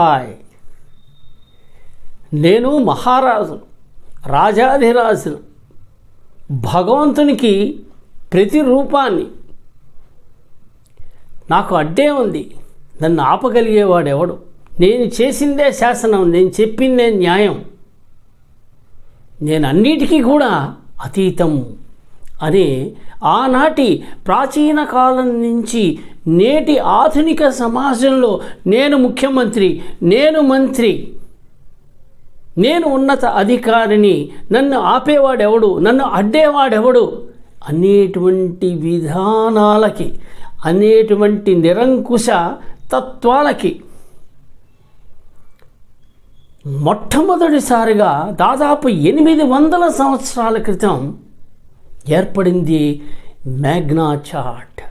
Hi. నేను మహారాజు రాజాధిరాజును భగవంతునికి ప్రతి రూపాన్ని నాకు అడ్డే ఉంది నన్ను ఆపగలిగేవాడెవడు? నేను చేసిందే శాసనం నేను చెప్పిందే న్యాయం. నేను అన్నిటికీ కూడా అతీతం అనే ఆనాటి ప్రాచీన కాలం నుంచి నేటి ఆధునిక సమాజంలో నేను ముఖ్యమంత్రి నేను మంత్రి నేను ఉన్నత అధికారిని నన్ను ఆపేవాడెవడు నన్ను అడ్డేవాడెవడు అనేటువంటి విధానాలకి అనేటువంటి నిరంకుశ తత్వాలకి మొట్టమొదటిసారిగా దాదాపు ఎనిమిది వందల సంవత్సరాల క్రితం ఏర్పడింది మ్యాగ్నా చార్ట్.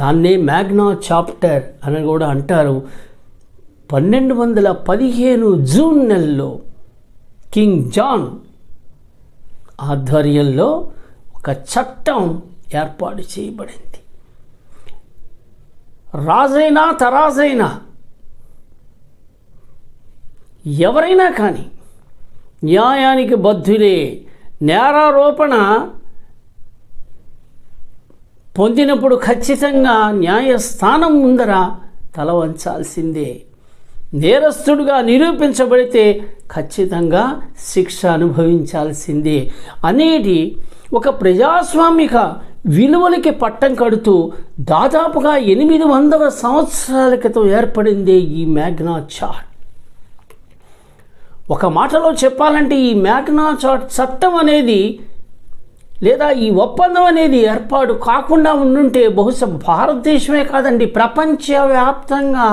దాన్నే మ్యాగ్నా చాప్టర్ అని కూడా అంటారు. పన్నెండు వందల పదిహేను జూన్ నెలలో కింగ్ జాన్ ఆధ్వర్యంలో ఒక చట్టం ఏర్పాటు చేయబడింది. రాజైనా తరాజైనా ఎవరైనా కానీ న్యాయానికి బద్ధులే నేరారోపణ పొందినప్పుడు ఖచ్చితంగా న్యాయస్థానం ముందర తల వంచాల్సిందే. నేరస్తుడుగా నిరూపించబడితే ఖచ్చితంగా శిక్ష అనుభవించాల్సిందే. అనేది ఒక ప్రజాస్వామిక విలువలకి పట్టం కడుతూ దాదాపుగా ఎనిమిది వందల సంవత్సరాల క్రితం ఏర్పడిందే ఈ మ్యాగ్నా చార్ట్. ఒక మాటలో చెప్పాలంటే ఈ మ్యాగ్నా చార్ట్ చట్టం అనేది లేదా ఈ ఒప్పందం అనేది ఏర్పాటు కాకుండా ఉండుంటే బహుశా భారతదేశమే కాదండి ప్రపంచవ్యాప్తంగా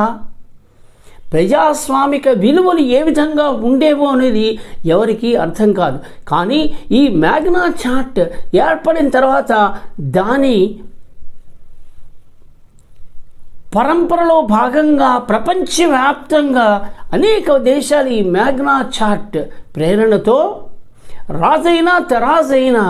ప్రజాస్వామిక విలువలు ఏ విధంగా ఉండేవో అనేది ఎవరికీ అర్థం కాదు. కానీ ఈ మ్యాగ్నా చార్ట్ ఏర్పడిన తర్వాత దాని పరంపరలో భాగంగా ప్రపంచవ్యాప్తంగా అనేక దేశాలు ఈ మ్యాగ్నా చార్ట్ ప్రేరణతో రాజైనా తెరాజైనా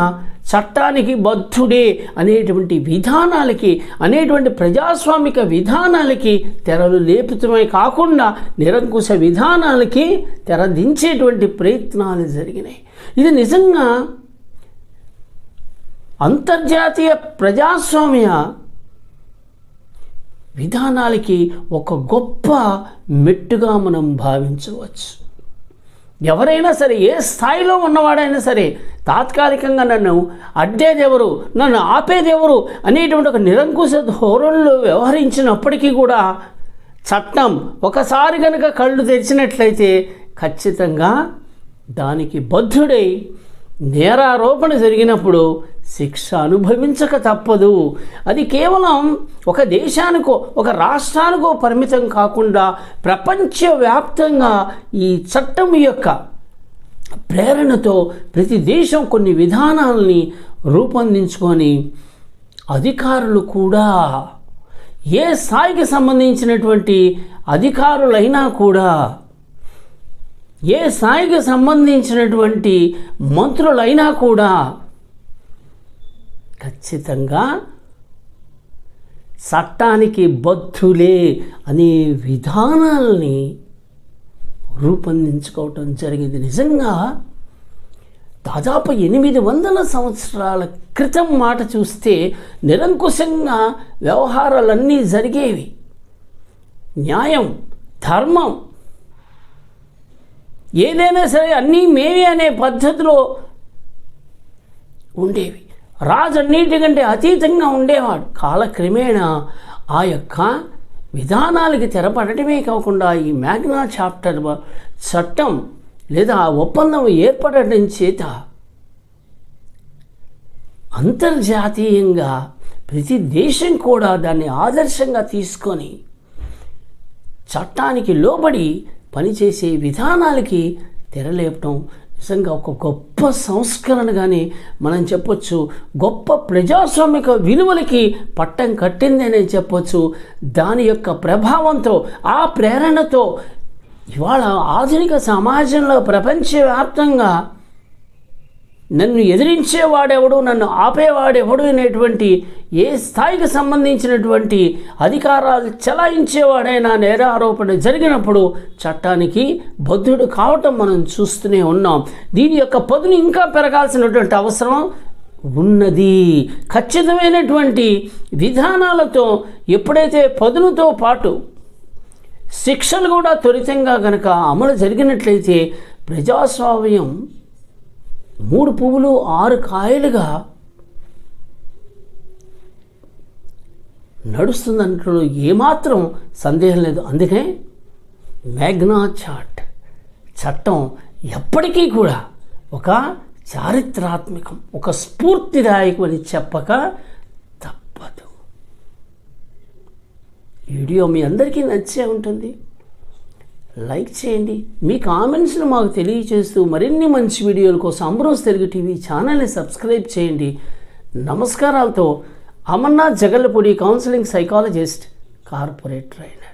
చట్టానికి బద్ధుడే అనేటువంటి విధానాలకి అనేటువంటి ప్రజాస్వామిక విధానాలకి తెరలు లేపుతమే కాకుండా నిరంకుశ విధానాలకి తెరదించేటువంటి ప్రయత్నాలు జరిగినాయి. ఇది నిజంగా అంతర్జాతీయ ప్రజాస్వామ్య విధానాలకి ఒక గొప్ప మెట్టుగా మనం భావించవచ్చు. ఎవరైనా సరే ఏ స్థాయిలో ఉన్నవాడైనా సరే తాత్కాలికంగా నన్ను అడ్డేదెవరు నన్ను ఆపేదెవరు అనేటువంటి ఒక నిరంకుశ ధోరణిలో వ్యవహరించినప్పటికీ కూడా చట్టం ఒకసారి కనుక కళ్ళు తెరిచినట్లయితే ఖచ్చితంగా దానికి బద్ధుడై నేరారోపణ జరిగినప్పుడు శిక్ష అనుభవించక తప్పదు. అది కేవలం ఒక దేశానికో ఒక రాష్ట్రానికో పరిమితం కాకుండా ప్రపంచవ్యాప్తంగా ఈ చట్టం యొక్క ప్రేరణతో ప్రతి దేశం కొన్ని విధానాలని రూపొందించుకొని అధికారులు కూడా ఏ స్థాయికి సంబంధించినటువంటి అధికారులైనా కూడా ఏ స్థాయికి సంబంధించినటువంటి మంత్రులైనా కూడా ఖచ్చితంగా చట్టానికి బద్ధులే అనే విధానాల్ని రూపొందించుకోవటం జరిగింది. నిజంగా దాదాపు ఎనిమిది వందల సంవత్సరాల క్రితం మాట చూస్తే నిరంకుశంగా వ్యవహారాలన్నీ జరిగేవి. న్యాయం ధర్మం ఏదైనా సరే అన్నీ మేమే అనే పద్ధతిలో ఉండేవి. రాజు అన్నిటికంటే అతీతంగా ఉండేవాడు. కాలక్రమేణా ఆ యొక్క విధానాలకి తెరపడటమే కాకుండా ఈ మ్యాగ్నా చాప్టర్ చట్టం లేదా ఆ ఒప్పందం ఏర్పడటం చేత అంతర్జాతీయంగా ప్రతి దేశం కూడా దాన్ని ఆదర్శంగా తీసుకొని చట్టానికి లోబడి పనిచేసే విధానాలకి తెరలేపటం నిజంగా ఒక గొప్ప సంస్కరణగానే మనం చెప్పొచ్చు. గొప్ప ప్రజాస్వామిక విలువలకి పట్టం కట్టిందనే చెప్పొచ్చు. దాని యొక్క ప్రభావంతో ఆ ప్రేరణతో ఇవాళ ఆధునిక సమాజంలో ప్రపంచవ్యాప్తంగా నన్ను ఎదిరించేవాడెవడు నన్ను ఆపేవాడెవడు అనేటువంటి ఏ స్థాయికి సంబంధించినటువంటి అధికారాలు చలాయించేవాడైనా నేరారోపణ జరిగినప్పుడు చట్టానికి బద్ధుడు కావటం మనం చూస్తూనే ఉన్నాం. దీని యొక్క పదును ఇంకా పెరగాల్సినటువంటి అవసరం ఉన్నది. ఖచ్చితమైనటువంటి విధానాలతో ఎప్పుడైతే పదునుతో పాటు శిక్షలు కూడా త్వరితంగా కనుక అమలు జరిగినట్లయితే ప్రజాస్వామ్యం మూడు పువ్వులు ఆరు కాయలుగా నడుస్తుందంటలో ఏమాత్రం సందేహం లేదు. అందుకే మ్యాగ్నా చార్ట్ చట్టం ఎప్పటికీ కూడా ఒక చారిత్రాత్మకం ఒక స్ఫూర్తిదాయకమని చెప్పక తప్పదు. వీడియో మీ అందరికీ నచ్చే ఉంటుంది. లైక్ చేయండి. మీ కామెంట్స్ను మాకు తెలియచేస్తూ మరిన్ని మంచి వీడియోల కోసం అమరోజ్ తెలుగు టీవీ ఛానల్ని సబ్స్క్రైబ్ చేయండి. నమస్కారాలతో Amarnath Jagallapudi counselling psychologist corporate trainer.